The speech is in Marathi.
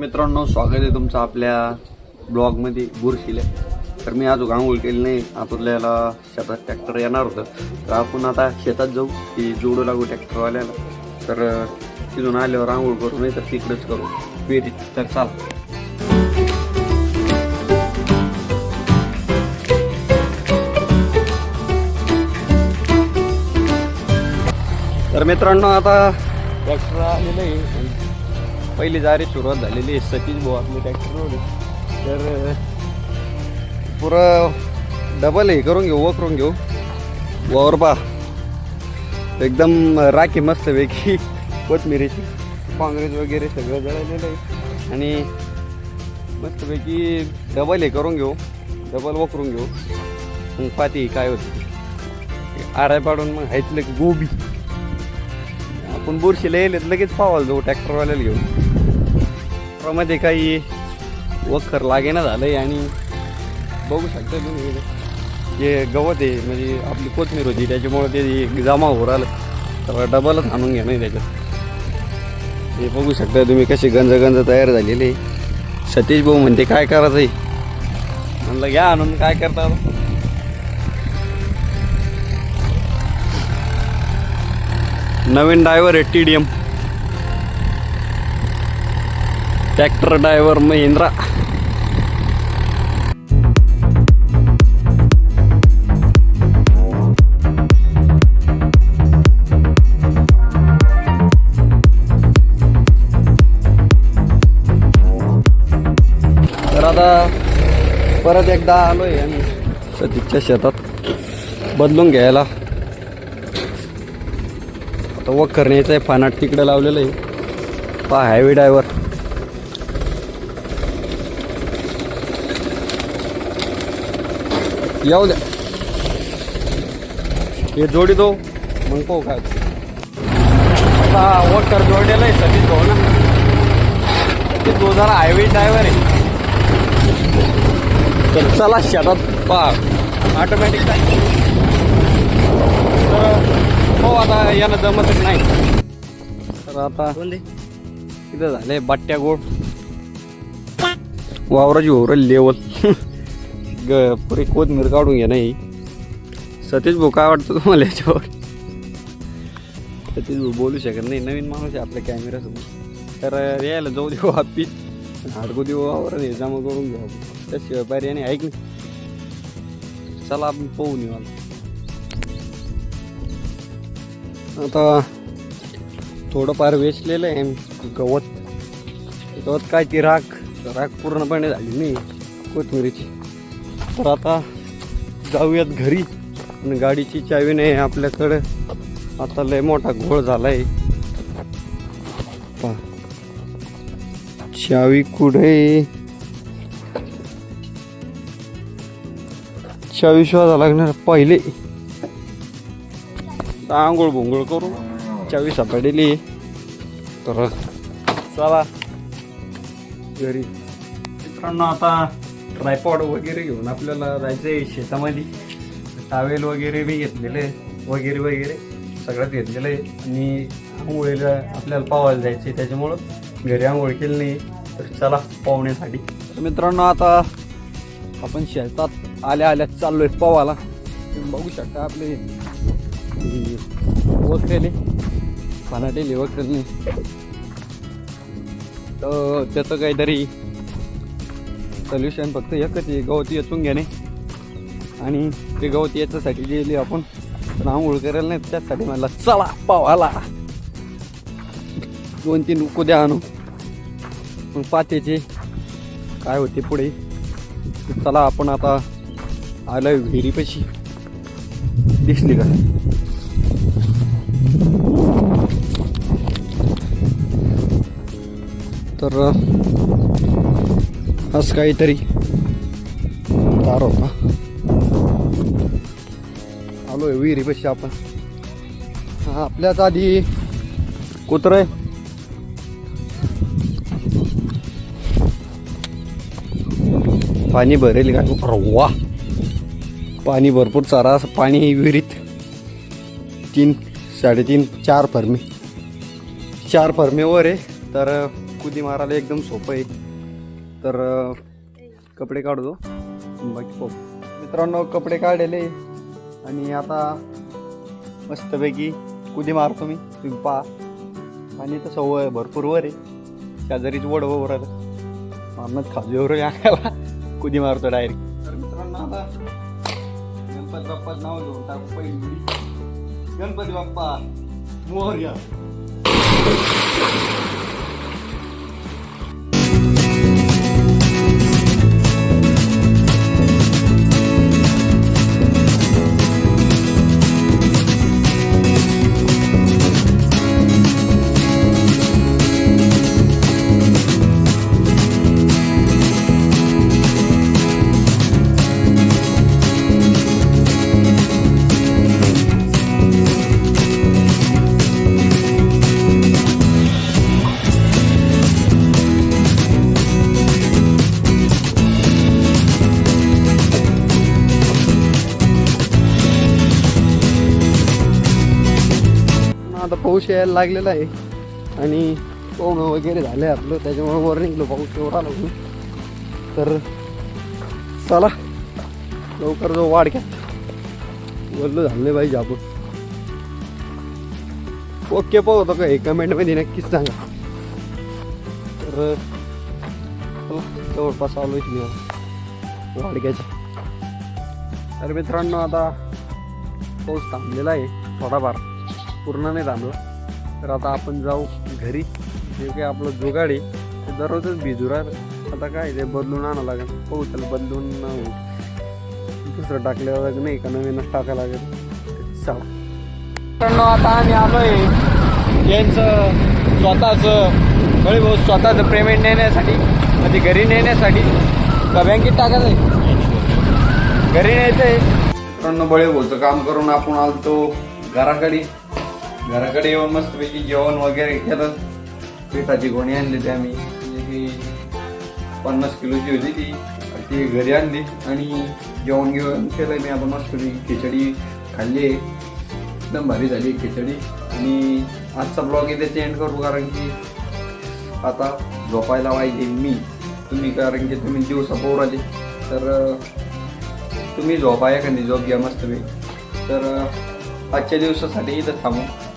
मित्रांनो स्वागत आहे तुमचं आपल्या ब्लॉगमध्ये बुरशीला. तर मी अजून आंघोळ केली नाही. आपल्याला शेतात ट्रॅक्टर येणार होतं. तर आपण आता शेतात जाऊ की जोडू लागू ट्रॅक्टरवाल्याला. तर तिथून आल्यावर आंघोळ करू नाही तर तिकडेच करू. पेरी तर चाल. तर मित्रांनो आता ट्रॅक्टर आलेलं आहे. पहिली जारी सुरुवात झालेली आहे. सतीश भाऊ आपली ट्रॅक्टरवर तर पुरं डबल हे करून घेऊ व करून घेऊ. वावर पा एकदम राखी मस्तपैकी कोथमिरीची. काँग्रेस वगैरे सगळं जळलेलं आहे. आणि मस्तपैकी डबल हे करून घेऊ. डबल वकरून घेऊ. मग पाती काय होती आराय पाडून मग हायतलं की गोबी. आपण बुरशीला येईल लगेच पावायला जाऊ. ट्रॅक्टरवाल्याला घेऊन. मध्ये काही वखर लागेना झालंय आणि बघू शकता तुम्ही जे गवत आहे म्हणजे आपली कोथमीर होती त्याच्यामुळे ते जमा होऊ राहिलं. तर डबलच आणून घेणं त्याच्यात. हे बघू शकता तुम्ही कसे गंज गंज तयार झालेले सतीश भाऊ म्हणते काय करायचं आहे म्हणलं घ्या आणून काय करता नवीन ड्रायव्हर आहे T D M tractor driver Mahindra. तर आता परत एकदा आलोय आम्ही सतीच्या शेतात बदलून घ्यायला. आता वखरण्याचं करण्याचं आहे फानाट तिकडे लावलेलं आहे. पहा हायवे ड्रायव्हर येऊ द्या. हे जोडी दो मग पाहू काय आता वकर जोडलेलं आहे सतीश भाऊ ना. ते तो जरा हायवे ड्रायव्हर आहे. तर चला शेतात पहा ऑटोमॅटिक तर हो आता यानं जमतच नाही. तर आता तिथं झाले बट्ट्या गोड. वावराची ओव्हर लेवल. ग पुरी कोथमीर काढून घे नाही. सतीश भाऊ काय वाटतं तुम्हाला याच्यावर? सतीश भाऊ बोलू शकत नाही. नवीन माणूस आहे आपल्या कॅमेऱ्यासमोर तर यायला जाऊ देऊ आपी. हाडकू देऊ वावर हे जमा करून घेऊ आपण. त्याशिवाय पर्याय नाही. ऐक ना. चला आपण पाहू येऊ आता थोडंफार वेचलेलं आहे गवत. गवत काय ती राख? राख पूर्णपणे झाली नाही. कोथमिरीची तर आता जाऊयात घरी. आणि गाडीची चावी नाही आहे आपल्याकडे. आता लय मोठा घोळ झालाय. आहे चावी कुठे? चावी शोधा लागणार पहिले. आंघोळ भोंगोळ करू चावी सापडलेली तर चला. घरी. मित्रांनो आता ट्रायपॉड वगैरे घेऊन आपल्याला जायचं आहे शेतामध्ये. टावेल वगैरे बी घेतलेले वगैरे वगैरे सगळ्यात घेतलेलं आहे. आणि आंघोळीला आपल्याला पावायला जायचं आहे त्याच्यामुळं घरी आंघोळ केली नाही. तर चला पोहण्यासाठी. तर मित्रांनो आता आपण शेतात आल्या आल्या चाललोय पवाला. तुम्ही बघू शकता आपले वखरेले. फनाटेले वखरेले. तर त्याचं काहीतरी सोल्युशन फक्त एकच आहे गवती येचून घेणे आणि ते गवती याच्यासाठी गेली आपण. पण आंघोळ करायला नाही त्यासाठी मला चला पावाला. दोन तीन उद्या आणू मग पातेचे काय होते पुढे? चला आपण आता आलोय विहिरीपाशी. दिसली का? तर असं काहीतरी. तार होता आहे विहिरीपाशी आपण. आपल्याच आधी कुत्र आहे. पाणी भरेल का? अरे वा. पाणी भरपूर चारा असं पाणी विहिरीत. तीन साडेतीन चार फरमे. चार फरमेवर आहे तर कुदी मारायला एकदम सोपं आहे. तर कपडे काढतो बाकी पाहू मित्रांनो कपडे काढले आणि आता मस्तपैकी कुदी मारतो मी. तुम्ही पहा. आणि तसं व भरपूर वर आहे. शेजारीच वड वर मारणं मारणच खाजूवर आणायला कुदी मारतो डायरेक्ट तर मित्रांनो आता गणपती बाप्पा नाव घेऊन टाकू पहिली. गणपती बाप्पा मोरया आता पाऊस यायला लागलेला आहे. आणि पोहणं वगैरे झालं आहे आपलं त्याच्यामुळे वर निघलो पाऊस एवढा लागलो तर चला लवकर जो वाढ घ्या. बोललो झाले पाहिजे आपण ओके पाहतो का हे कमेंटमध्ये नक्कीच सांगा. तर जवळपास आलो मी. आता वाडग्याच्या तर मित्रांनो आता पाऊस थांबलेला आहे थोडाफार. पूर्ण नाही थांबला. तर आता आपण जाऊ घरी. जे काही आपलं जुगाड आहे ते दररोजच भिजू राहिलं आता काय ते बदलून आणावं लागेल. हो त्याला बदलून दुसरं टाकलं लागेल नाही का नवीनच टाकावं लागेल. चला. मित्रांनो आता आम्ही आलोय. यांचं स्वतःचं बळी भाऊ स्वतःचं पेमेंट नेण्यासाठी म्हणजे घरी नेण्यासाठी. का बँकेत टाकायचं आहे? घरी न्यायचं आहे मित्रांनो बळे भाऊचं काम करून आपण आलतो घराकडे. घराकडे येऊन मस्तपैकी जेवण वगैरे केलं. पिठाची गोणी आणली ती आम्ही. पन्नास किलोची होती ती. ती घरी आणली. आणि जेवण घेऊन केलं मी. आता मस्तपैकी खिचडी खाल्ली. एकदम भारी झाली खिचडी. आणि आजचा ब्लॉग इथे चेंज करू कारण की आता झोपायला पाहिजे मी. तुम्ही कारण की तुम्ही दिवसा पोर तर तुम्ही झोपा एखादी झोप घ्या मस्त तर आजच्या दिवसासाठी इथं थांबू.